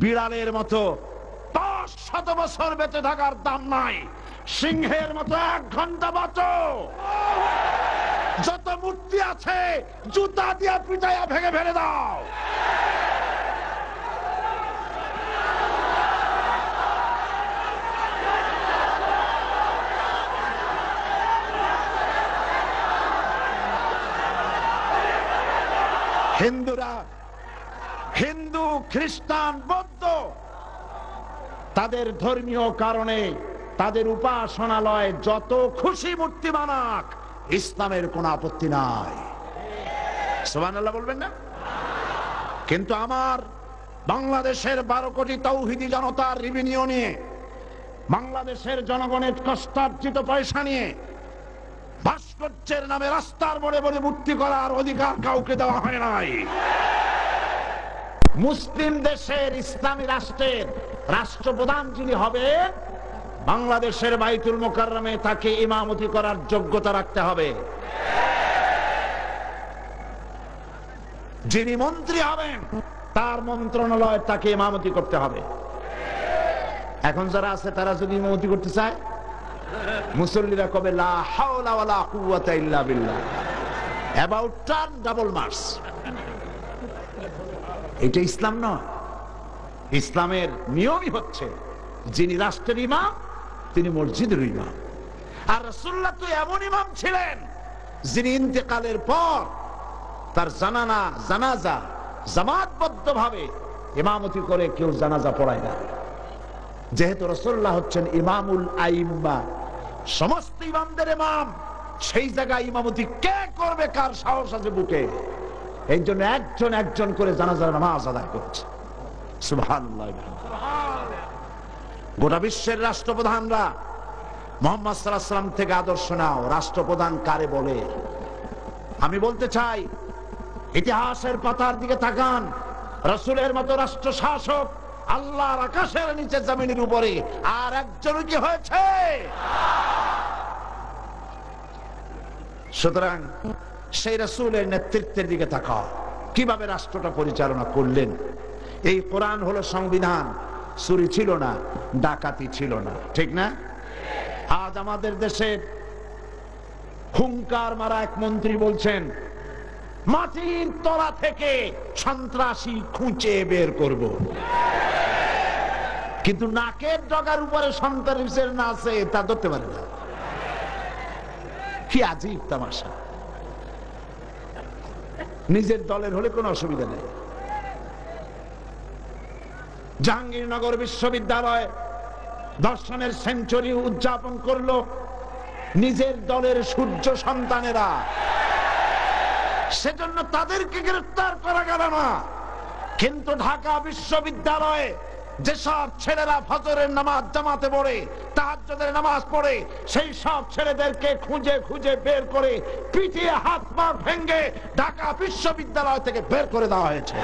বিড়ালের মতো পাঁচ শত বছর বেঁচে থাকার দাম নাই। সিংহের মতো এক ঘণ্টা বাঁচো। যত মূর্তি আছে, জুতা দিয়া পিটাইয়া ভেঙে ফেলে দাও। হিন্দুরা হিন্দু খ্রিস্টান বৌদ্ধ। তাদের ধর্মীয় কারণে তাদের উপাসনালয় যত খুশি মূর্তি বানাক, ইসলামের কোন আপত্তি নাই। বলবেন না? কিন্তু আমার বাংলাদেশের বারো কোটি তৌহিদি জনতার রিভিনিউ নিয়ে, বাংলাদেশের জনগণের কষ্টার্জিত পয়সা নিয়ে, ভাস্কর্যের নামে রাস্তার বড়ে বড়ে মূর্তি করার অধিকার কাউকে দেওয়া হয় নাই। মুসলিম দেশের ইসলামী রাষ্ট্রের রাষ্ট্রপ্রধান যিনি হবেন, বাংলাদেশের বাইতুল মোকাররমে তাকে ইমামতি করার যোগ্যতা রাখতে হবে। যিনি মন্ত্রী হবেন, তার মন্ত্রণালয় তাকে ইমামতি করতে হবে। এখন যারা আছে, তারা যদি ইমামতি করতে চায়, মুসল্লিরা কবে, লা হাওলা ওয়ালা কুওয়াতা ইল্লা বিল্লাহ। অ্যাবাউট টার্ন ডাবল মার্স এটা ইসলাম নয়। ইসলামের নিয়মই হচ্ছে, যিনি রাষ্ট্রের ইমাম, তিনি মসজিদের ইমাম। আর রাসূলুল্লাহ তো এমন ইমাম ছিলেন, যিনি ইন্তেকালের পর তার জানানা, জানাজা জামাতবদ্ধ ভাবে ইমামতি করে কেউ জানাজা পড়ায় না। যেহেতু রসুল্লাহ হচ্ছেন ইমামুল আইম্মা, সমস্ত ইমামদের ইমাম, সেই জায়গায় ইমামতি কে করবে, কার সাহস আছে বুকে? এই জন্য একজন একজন করে জানাজার নামাজ আদায় করেছে। গোটা বিশ্বের রাষ্ট্রপ্রধানরা মোহাম্মদ সাল্লাম থেকে আদর্শ নাও, রাষ্ট্রপ্রধান কারে বলে। আমি বলতে চাই, ইতিহাসের পাতার দিকে তাকান, রসুলের মতো রাষ্ট্র শাসক আল্লাহর আকাশের নিচে জমিনের উপরে, আর একজন কি হয়েছে? সুতরাং সেই রসুলের নেতৃত্বের দিকে তাকাও। কীভাবে রাষ্ট্রটা পরিচালনা করলেন? এই কোরআন হলো সংবিধান। চুরি ছিল না, ডাকাতি ছিল না। ঠিক না? আজ আমাদের দেশের হুঙ্কার মারা এক মন্ত্রী বলছেন, মাটির তলা থেকে সন্ত্রাসী খুঁচে বের করব। কিন্তু নাকের ডগার উপরে সন্ত্রাসের না আছে, তা ধরতে পারে না। কি আজীব তামাশা। নিজের দলের হলে কোনো অসুবিধা নেই। জাহাঙ্গীরনগর বিশ্ববিদ্যালয় দর্শনের সেঞ্চুরি উদযাপন করল নিজের দলের সূর্য সন্তানেরা। সেজন্য তাদেরকে গ্রেফতার করা গেল না। কিন্তু ঢাকা বিশ্ববিদ্যালয়ে যেসব ছেলেরা ফজরের নামাজ জামাতে পড়ে, তাহাজ্জুদের নামাজ পড়ে, সেই সব ছেলেদেরকে খুঁজে খুঁজে বের করে পিটিয়ে হাত পা ভেঙ্গে ঢাকা বিশ্ববিদ্যালয় থেকে বের করে দেওয়া হয়েছে।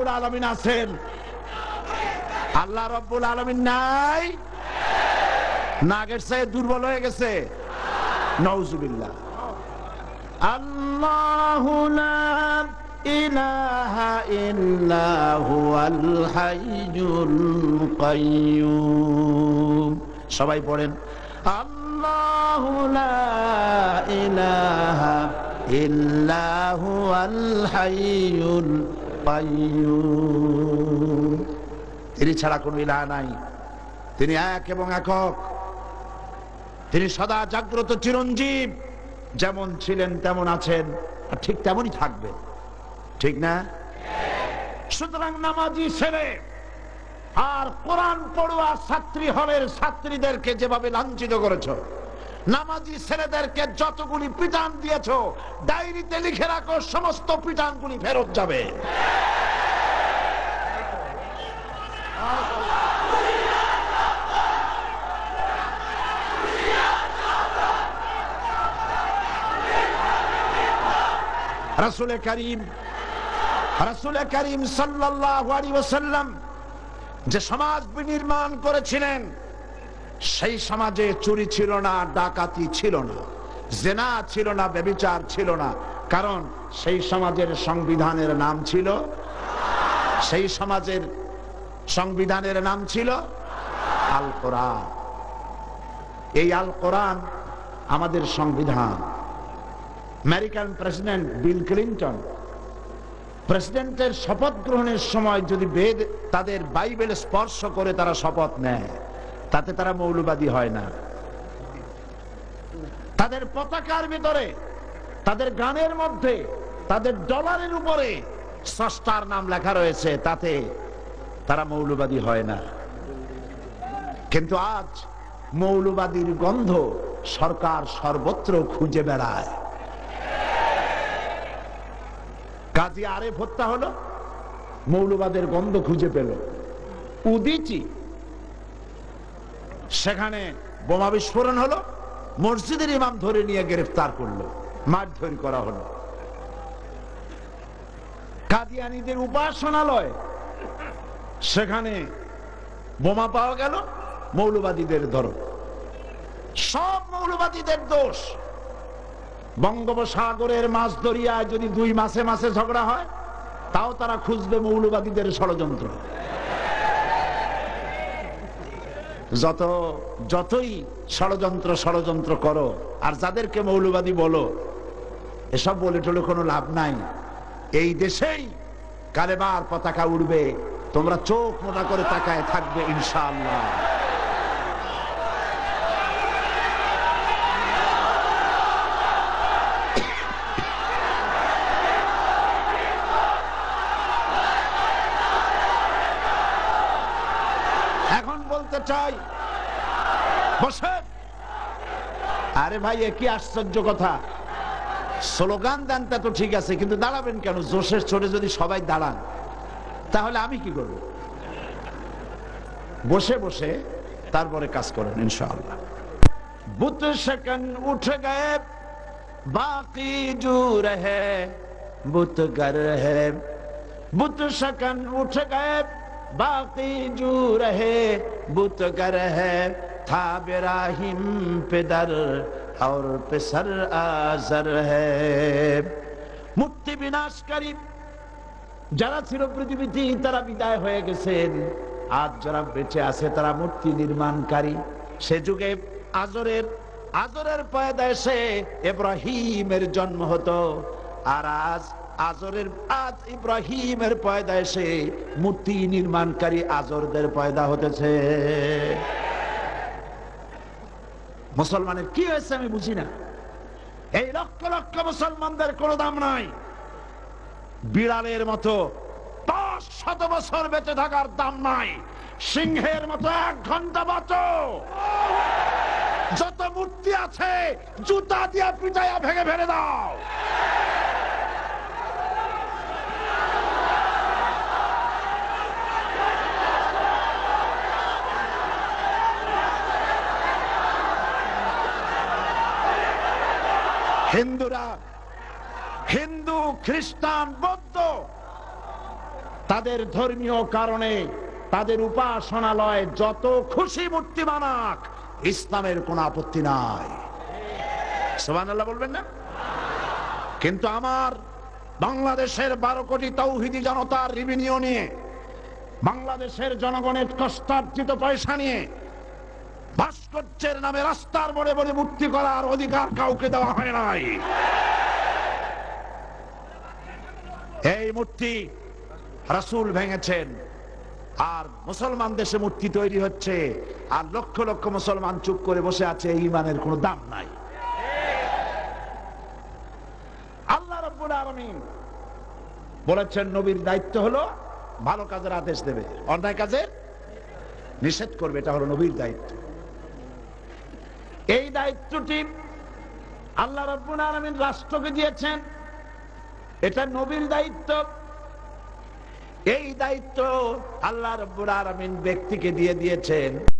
রব্বুল আলমিন আছেন? আল্লাহ রব্বুল আলমিন নাই? নাগের সাহেব দুর্বল হয়ে গেছে? নৌজুবিল্লাহ আল্লাহ ইলাহা ইল্লা হুয়াল হাইয়ুল কাইয়্যুম সবাই পড়েন। আল্লাহ লা ইলাহা ইল্লা হুয়াল হাইয়ুল তিনি ছাড়া কোনো ইলাহ নাই। তিনি এক এবং একক। তিনি সদা জাগ্রত চিরঞ্জীব। যেমন ছিলেন, তেমন আছেন, আর ঠিক তেমনই থাকবেন। ঠিক না? সুতরাং নামাজি ছেলে, আর কোরআন পড়ুয়া ছাত্রী হলের ছাত্রীদেরকে যেভাবে লাঞ্ছিত করেছ নামাজি ছেলেদেরকে যতগুলি পিটান দিয়েছ, ডায়েরিতে লিখে রাখো, সমস্ত পিটানগুলি ফেরত যাবে। রাসুলে করিম, রাসূল করিম ওয়াসাল্লাম যে সমাজ বিনির্মাণ করেছিলেন সেই সমাজে চুরি ছিল না, ডাকাতি ছিল না, জেনা ছিল না ব্যভিচার ছিল না। কারণ সেই সমাজের সংবিধানের নাম ছিল? সেই সমাজের সংবিধানের নাম ছিল আল কোরআন এই আল কোরআন আমাদের সংবিধান। আমেরিকান প্রেসিডেন্ট বিল ক্লিন্টন প্রেসিডেন্টের শপথ গ্রহণের সময় যদি বেদ তাদের বাইবেল স্পর্শ করে তারা শপথ নেয়। তাতে তারা মৌলবাদী হয় না। তাদের পতাকার ভিতরে, তাদের গানের মধ্যে, তাদের ডলারের উপরে স্রষ্টার নাম লেখা রয়েছে, তাতে তারা মৌলবাদী হয় না। কিন্তু আজ মৌলবাদীর গন্ধ সরকার সর্বত্র খুঁজে বেড়ায়। কাজী আরেফ হত্যা হলো, মৌলবাদের গন্ধ খুঁজে পেল। উদিচি সেখানে বোমা বিস্ফোরণ হলো, মসজিদের ইমাম ধরে নিয়ে গ্রেফতার করল, মারধর করা হলো। কাদিয়ানিদের উপাসনালয়, সেখানে বোমা পাওয়া গেল, মৌলবাদীদের ধরো সব মৌলবাদীদের দোষ, বঙ্গোপসাগরের মাছ দরিয়ায় যদি দুই মাসে মাসে ঝগড়া হয়, তাও তারা খুঁজবে মৌলবাদীদের ষড়যন্ত্র। যত, যতই ষড়যন্ত্র ষড়যন্ত্র করো, আর যাদেরকে মৌলবাদী বলো, এসব বলে টলে কোনো লাভ নাই। এই দেশেই কালেবার পতাকা উঠবে তোমরা চোখ মোটা করে তাকায় থাকবে ইনশাআল্লাহ। এখন বলতে চাই বসে আরে ভাই কি আশ্চর্য কথা। স্লোগান দেন তা তো ঠিক আছে, কিন্তু দাঁড়াবেন কেন? জোশের চড়ে যদি সবাই দাঁড়ান, তাহলে আমি কি করব? বসে বসে তারপরে কাজ করেন, ইনশাআল্লাহ। বুত সেকন উঠে গয়ে, বাকি জু রহে বুত গর হে। বুত সেকন উঠে গয়ে باقی جو رہے بت گر ہے تھا براہیم پدر اور پسر আজর ہے মূর্তি বিনাশকারী যারা ছিল পৃথিবীতে তারা বিদায় হয়ে গেছেন আজ যারা বেঁচে আছে তারা মূর্তি নির্মাণকারী সে যুগে আজরের আজরের পয়দায় সে এব্রাহিমের জন্ম হতো আর আজ আজরের আজ ইব্রাহিমের পয়দা এসে মূর্তি নির্মাণকারী আজরদের পয়দা হতেছে। মুসলমানের কি হয়েছে আমি বুঝি না। এই লক্ষ লক্ষ মুসলমানদের কোনো দাম নাই। বিড়ালের মতো দশ শত বছর বেঁচে থাকার দাম নাই। সিংহের মতো এক ঘণ্টা বাঁচো। যত মূর্তি আছে, জুতা দিয়া পিটাইয়া ভেঙে ফেলে দাও। হিন্দুরা, হিন্দু, খ্রিস্টান, বৌদ্ধ, তাদের ধর্মীয় কারণে তাদের উপাসনালয় যত খুশি মূর্তি বানাক, ইসলামের কোন আপত্তি নাই। সোহানাল্লাহ বলবেন না? কিন্তু আমার বাংলাদেশের বারো কোটি তৌহিদি জনতার রিভিনিউ নিয়ে, বাংলাদেশের জনগণের কষ্টার্জিত পয়সা নিয়ে ভাস্কর্যের নামে রাস্তার বড়ে বড়ে মূর্তি করার অধিকার কাউকে দেওয়া হয় নাই। এই মূর্তি রাসূল ভেঙেছেন, আর মুসলমান দেশে মূর্তি তৈরি হচ্ছে, আর লক্ষ লক্ষ মুসলমান চুপ করে বসে আছে, এই ইমানের কোনো দাম নাই। আল্লাহ রব্বুল আলামিন বলেছেন, নবীর দায়িত্ব হলো ভালো কাজের আদেশ দেবে। অন্যায় কাজের নিষেধ করবে, এটা হলো নবীর দায়িত্ব। এই দায়িত্বটি আল্লাহ রব্বুল আলমিন রাষ্ট্রকে দিয়েছেন। এটা নবীর দায়িত্ব। এই দায়িত্ব আল্লাহ রব্বুল আলমিন ব্যক্তিকে দিয়ে দিয়েছেন।